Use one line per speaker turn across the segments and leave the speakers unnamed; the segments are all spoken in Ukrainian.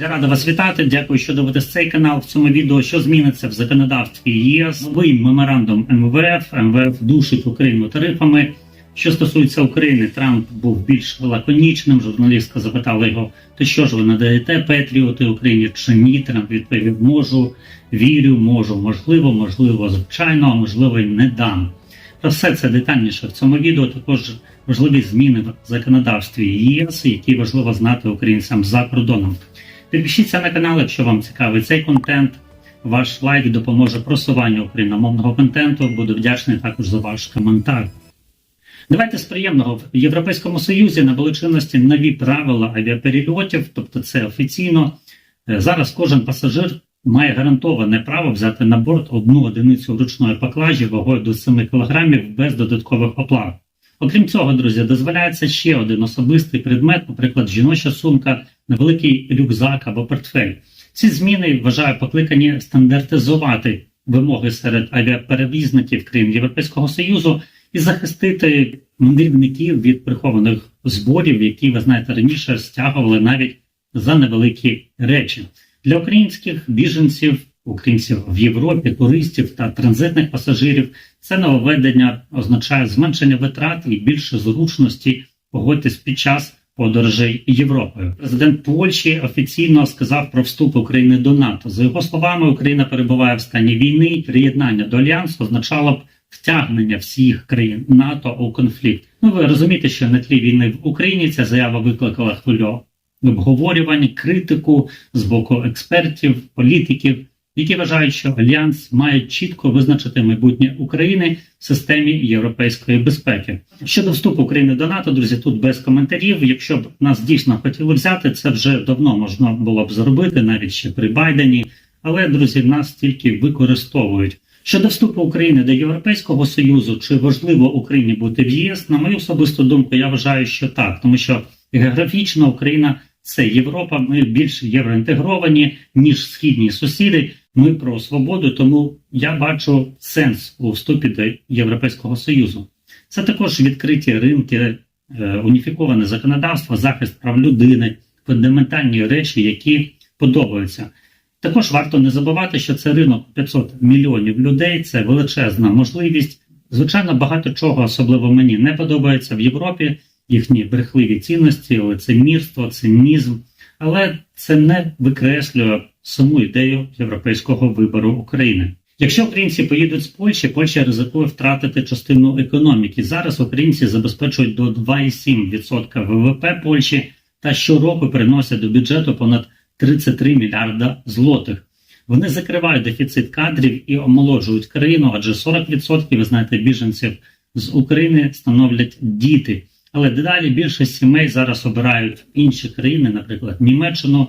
Я рада вас вітати. Дякую, що дивитесь цей канал. В цьому відео що зміниться в законодавстві ЄС. Новий меморандум МВФ. МВФ душить Україну тарифами. Що стосується України, Трамп був більш лаконічним. Журналістка запитала його: то що ж ви надаєте Петріоти Україні чи ні? Трамп відповів: можу, вірю, можу, можливо, можливо, звичайно, а можливо, й не дам. Про все це детальніше в цьому відео. Також важливі зміни в законодавстві ЄС, які важливо знати українцям за кордоном. Підпишіться на канал, якщо вам цікавий цей контент. Ваш лайк допоможе просуванню україномовного контенту. Буду вдячний також за ваш коментар. Давайте з приємного в Європейському Союзі набули чинності нові правила авіаперельотів, тобто це офіційно. Е, Зараз кожен пасажир має гарантоване право взяти на борт одну одиницю ручної поклажі вагою до 7 кг без додаткових оплат. Окрім цього, друзі, дозволяється ще один особистий предмет, наприклад, жіноча сумка, невеликий рюкзак або портфель. Ці зміни вважаю покликані стандартизувати вимоги серед авіаперевізників країн Європейського Союзу і захистити мандрівників від прихованих зборів, які ви знаєте раніше стягували навіть за невеликі речі для українських біженців, українців в Європі, туристів та транзитних пасажирів. Це нововведення означає зменшення витрат і більше зручності погодьтесь під час подорожей Європою. Президент Польщі офіційно сказав про вступ України до НАТО. За його словами, Україна перебуває в стані війни. Приєднання до альянсу означало б втягнення всіх країн НАТО у конфлікт. Ну ви розумієте, що на тлі війни в Україні ця заява викликала хвилю обговорювань, критику з боку експертів, політиків, які вважають, що альянс має чітко визначити майбутнє України в системі європейської безпеки. Щодо вступу України до НАТО, друзі, тут без коментарів. Якщо б нас дійсно хотіли взяти, це вже давно можна було б зробити, навіть ще при Байдені. Але друзі, нас тільки використовують. Щодо вступу України до Європейського Союзу, чи важливо Україні бути в ЄС, на мою особисту думку, я вважаю, що так, тому що географічно Україна це Європа. Ми більш євроінтегровані ніж східні сусіди. Ми про свободу, тому я бачу сенс у вступі до Європейського Союзу. Це також відкриті ринки, е, уніфіковане законодавство, захист прав людини, фундаментальні речі, які подобаються. Також варто не забувати, що це ринок 500 мільйонів людей, це величезна можливість. Звичайно, багато чого, особливо мені, не подобається в Європі, їхні брехливі цінності, лицемірство, цинізм, але це не викреслює саму ідею європейського вибору України. Якщо українці поїдуть з Польщі, Польща ризикує втратити частину економіки. Зараз українці забезпечують до 2,7% ВВП Польщі та щороку приносять до бюджету понад 33 мільярда злотих. Вони закривають дефіцит кадрів і омолоджують країну, адже 40% ви знаєте біженців з України становлять діти. Але дедалі більше сімей зараз обирають інші країни, наприклад, Німеччину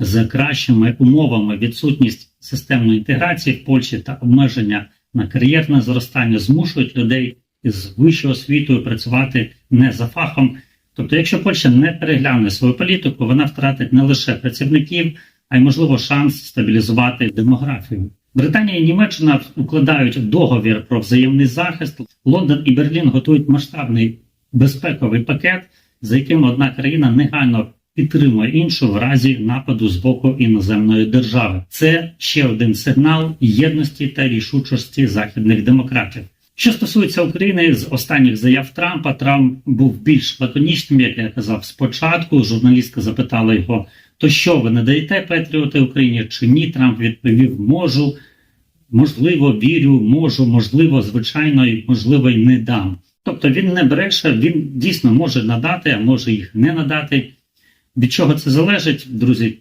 з кращими умовами. Відсутність системної інтеграції в Польщі та обмеження на кар'єрне зростання змушують людей із вищою освітою працювати не за фахом. Тобто, якщо Польща не перегляне свою політику, вона втратить не лише працівників, а й можливо шанс стабілізувати демографію. Британія і Німеччина укладають договір про взаємний захист. Лондон і Берлін готують масштабний безпековий пакет, за яким одна країна негайно підтримує іншу в разі нападу з боку іноземної держави. Це ще один сигнал єдності та рішучості західних демократів. Що стосується України, з останніх заяв Трампа, Трамп був більш лаконічним, як я казав спочатку. Журналістка запитала його: то що ви не даєте Петріоти Україні чи ні? Трамп відповів: можу, можливо, вірю, можу, можливо, звичайно, і можливо, й не дам. Тобто він не бреше, він дійсно може надати, а може їх не надати. Від чого це залежить, друзі?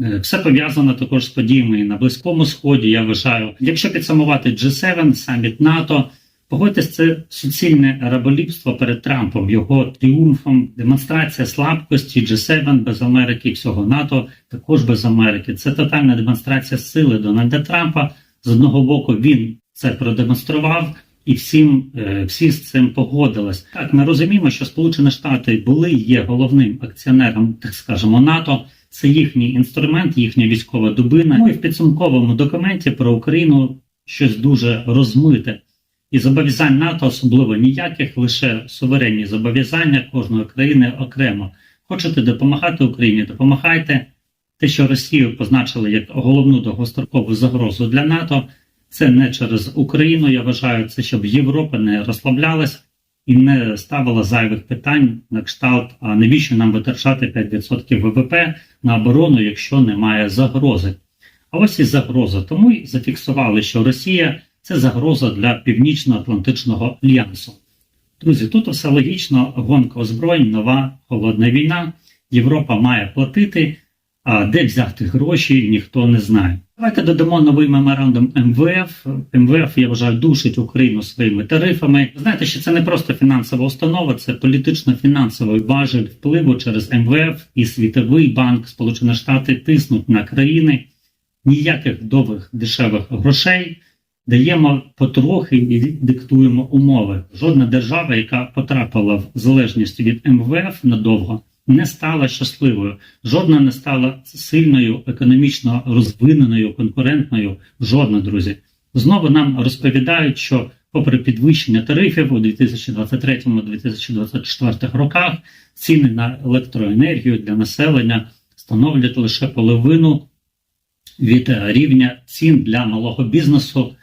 Е, Все пов'язано також з подіями на Близькому Сході. Я вважаю, якщо підсумувати G7, саміт НАТО, погодьтесь, це суцільне раболіпство перед Трампом, його тріумфом, демонстрація слабкості G7 без Америки, всього НАТО також без Америки. Це тотальна демонстрація сили Дональда Трампа. З одного боку, він це продемонстрував. І всім е, всі з цим погодились. Так, ми розуміємо, що Сполучені Штати були є головним акціонером, так скажемо, НАТО. Це їхній інструмент, їхня військова дубина. Ну і в підсумковому документі про Україну щось дуже розмите. І зобов'язань НАТО особливо ніяких, лише суверенні зобов'язання кожної країни окремо. Хочете допомагати Україні, допомагайте. те, що Росію позначили як головну довгострокову загрозу для НАТО, це не через Україну. Я вважаю, це щоб Європа не розслаблялась і не ставила зайвих питань на кшталт, а навіщо нам витрачати 5% ВВП на оборону, якщо немає загрози. А ось і загроза. Тому й зафіксували, що Росія це загроза для Північно-Атлантичного альянсу. Друзі, тут все логічно, гонка озброєнь, нова холодна війна. Європа має платити, а де взяти гроші, ніхто не знає. Давайте додамо новий меморандум МВФ. МВФ, я вважаю, душить Україну своїми тарифами. Знаєте, що це не просто фінансова установа, це політично-фінансовий важель впливу через МВФ і Світовий банк Сполучені Штати тиснуть на країни. Ніяких довгих дешевих грошей даємо потрохи і диктуємо умови. Жодна держава, яка потрапила в залежність від МВФ надовго, не стала щасливою. Жодна не стала сильною, економічно розвиненою, конкурентною. Жодна, друзі. Знову нам розповідають, що, попри підвищення тарифів у 2023-2024 роках, ціни на електроенергію для населення становлять лише половину від рівня цін для малого бізнесу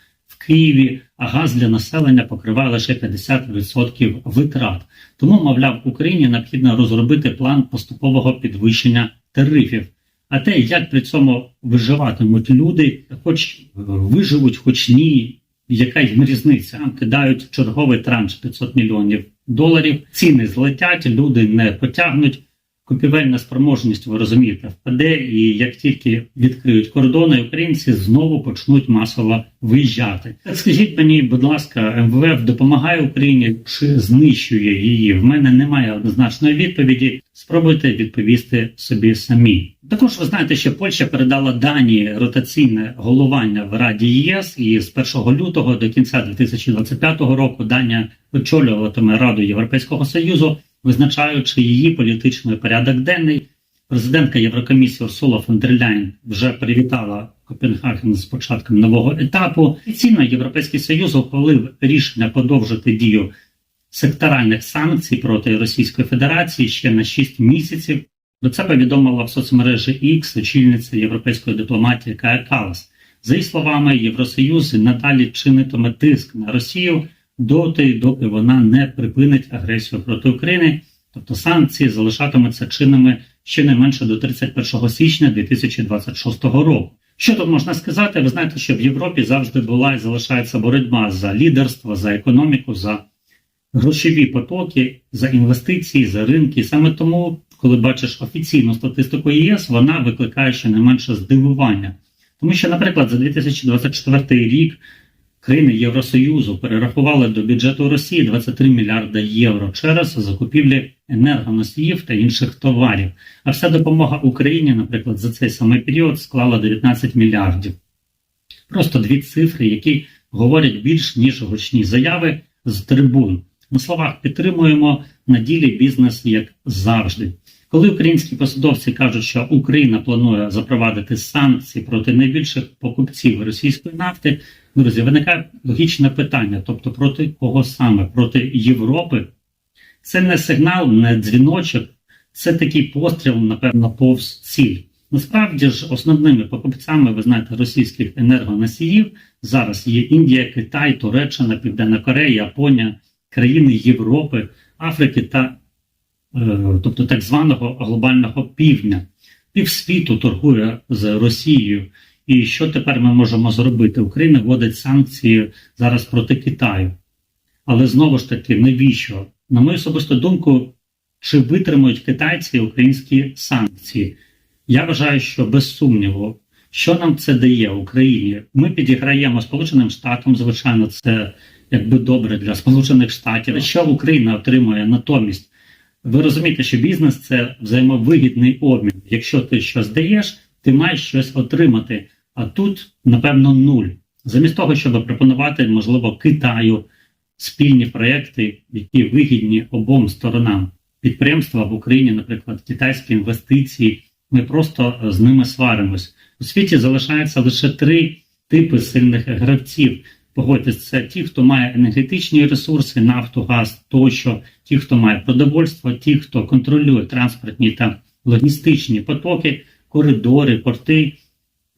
Києві, а газ для населення покриває лише 50% витрат. Тому, мовляв, Україні необхідно розробити план поступового підвищення тарифів. А те, як при цьому виживатимуть люди, хоч виживуть, хоч ні, яка їм різниця? Кидають черговий транш 500 мільйонів доларів. Ціни злетять, люди не потягнуть. Купівельна спроможність, ви розумієте, впаде, і як тільки відкриють кордони, українці знову почнуть масово виїжджати. Скажіть мені, будь ласка, МВФ допомагає Україні чи знищує її? В мене немає однозначної відповіді. Спробуйте відповісти собі самі. Також ви знаєте, що Польща передала Данії ротаційне головування в Раді ЄС, і з 1 лютого до кінця 2025 року Данія очолюватиме Раду Європейського Союзу визначаючи її політичний порядок денний. Президентка Єврокомісії Урсула фон дер Ляйн вже привітала Копенгаген з початком нового етапу. Офіційно Європейський Союз ухвалив рішення подовжити дію секторальних санкцій проти Російської Федерації ще на 6 місяців. Про це повідомила в соцмережі X очільниця європейської дипломатії Кая Калас. За її словами, Євросоюз надалі чинитиме тиск на Росію доти, доки вона не припинить агресію проти України, тобто санкції залишатимуться чинними щонайменше до 31 січня 2026 року. Що тут можна сказати? Ви знаєте, що в Європі завжди була і залишається боротьба за лідерство, за економіку, за грошові потоки, за інвестиції, за ринки. Саме тому, коли бачиш офіційну статистику ЄС, вона викликає щонайменше здивування. Тому що, наприклад, за 2024 рік країни Євросоюзу перерахували до бюджету Росії 23 мільярди євро через закупівлі енергоносіїв та інших товарів. А вся допомога Україні, наприклад, за цей самий період склала 19 мільярдів. Просто дві цифри, які говорять більш ніж гучні заяви з трибун. На словах підтримуємо на ділі бізнес як завжди. Коли українські посадовці кажуть, що Україна планує запровадити санкції проти найбільших покупців російської нафти, друзі, виникає логічне питання: тобто проти кого саме? Проти Європи? Це не сигнал, не дзвіночок, це такий постріл, напевно, повз ціль. Насправді ж, основними покупцями, ви знаєте, російських енергоносіїв зараз є Індія, Китай, Туреччина, Південна Корея, Японія, країни Європи, Африки та Е, тобто так званого глобального півдня. Півсвіту торгує з Росією. І що тепер ми можемо зробити? Україна вводить санкції зараз проти Китаю. Але знову ж таки, навіщо? На мою особисту думку, чи витримують китайці українські санкції? Я вважаю, що без сумніву, що нам це дає Україні? Ми підіграємо Сполученим Штатам, звичайно, це якби добре для Сполучених Штатів. Що Україна отримує натомість? Ви розумієте, що бізнес це взаємовигідний обмін. Якщо ти щось даєш, ти маєш щось отримати. А тут, напевно, нуль. Замість того, щоб пропонувати, можливо, Китаю спільні проекти, які вигідні обом сторонам. Підприємства в Україні, наприклад, китайські інвестиції. Ми просто з ними сваримось. У світі залишається лише три типи сильних гравців. Погодьтесь, це ті, хто має енергетичні ресурси, нафту, газ тощо, ті, хто має продовольство, ті, хто контролює транспортні та логістичні потоки. Коридори, порти,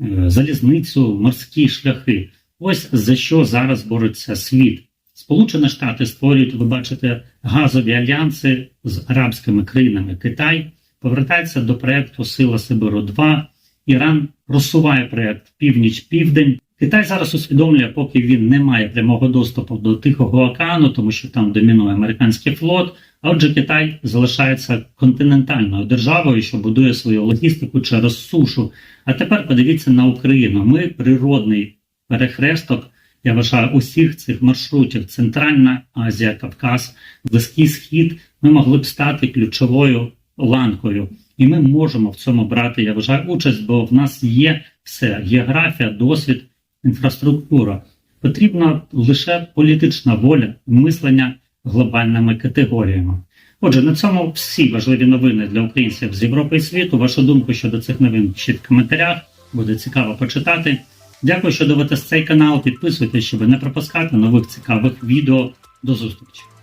е, залізницю, морські шляхи. Ось за що зараз бореться світ. Сполучені Штати створюють, ви бачите, газові альянси з арабськими країнами. Китай повертається до проекту Сила Сибиру 2 Іран просуває проект Північ-Південь. Китай зараз усвідомлює, поки він не має прямого доступу до Тихого океану, тому що там домінує американський флот. Отже, Китай залишається континентальною державою, що будує свою логістику через сушу. А тепер подивіться на Україну. Ми природний перехресток. Я вважаю усіх цих маршрутів: Центральна Азія, Кавказ, Близький Схід. Ми могли б стати ключовою ланкою, і ми можемо в цьому брати. Я вважаю участь, бо в нас є все: географія, досвід, інфраструктура. Потрібна лише політична воля, мислення глобальними категоріями. Отже, на цьому всі важливі новини для українців з Європи і світу. Вашу думку щодо цих новин пишіть в коментарях. Буде цікаво почитати. Дякую, що дивитесь цей канал. Підписуйтесь, щоб не пропускати нових цікавих відео. До зустрічі!